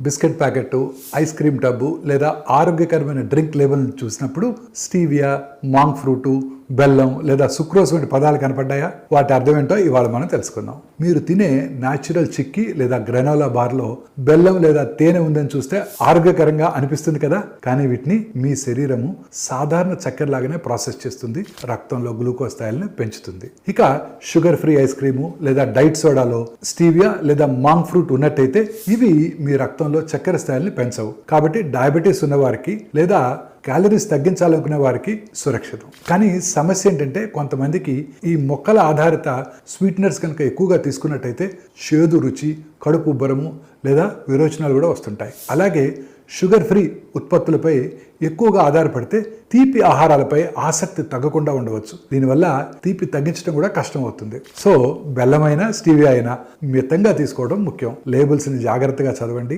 Biscuit packet ice cream tub లేదా ఆరోగ్యకరమైన drink లేబుల్ని చూసినప్పుడు స్టీవియా మాంగ్ ఫ్రూటు బెల్లం లేదా సుక్రోజ్ వంటి పదాలు కనపడ్డాయా? వాటి అర్థం ఏంటో ఇవాళ మనం తెలుసుకుందాం. మీరు తినే న్యాచురల్ చిక్కీ లేదా గ్రెనోలా బార్లో బెల్లం లేదా తేనె ఉందని చూస్తే ఆరోగ్యకరంగా అనిపిస్తుంది కదా? కానీ వీటిని మీ శరీరము సాధారణ చక్కెర లాగానే ప్రాసెస్ చేస్తుంది. రక్తంలో గ్లూకోజ్ స్థాయిలను పెంచుతుంది. ఇక షుగర్ ఫ్రీ ఐస్ క్రీము లేదా డైట్ సోడాలో స్టీవియా లేదా మాంగ్ ఫ్రూట్ ఉన్నట్టయితే ఇవి మీ రక్తంలో చక్కెర స్థాయిల్ని పెంచవు. కాబట్టి డయాబెటీస్ ఉన్నవారికి లేదా క్యాలరీస్ తగ్గించాలనుకునే వారికి సురక్షితం. కానీ సమస్య ఏంటంటే కొంతమందికి ఈ మొక్కల ఆధారిత స్వీట్నర్స్ కనుక ఎక్కువగా తీసుకున్నట్టయితే చేదు రుచి కడుపు ఉబ్బరము లేదా విరోచనాలు కూడా వస్తుంటాయి. అలాగే షుగర్ ఫ్రీ ఉత్పత్తులపై ఎక్కువగా ఆధారపడితే తీపి ఆహారాలపై ఆసక్తి తగ్గకుండా ఉండవచ్చు. దీనివల్ల తీపి తగ్గించడం కూడా కష్టం అవుతుంది. సో బెల్లమైన స్టీవియా అయినా మితంగా తీసుకోవడం ముఖ్యం. లేబుల్స్ని జాగ్రత్తగా చదవండి.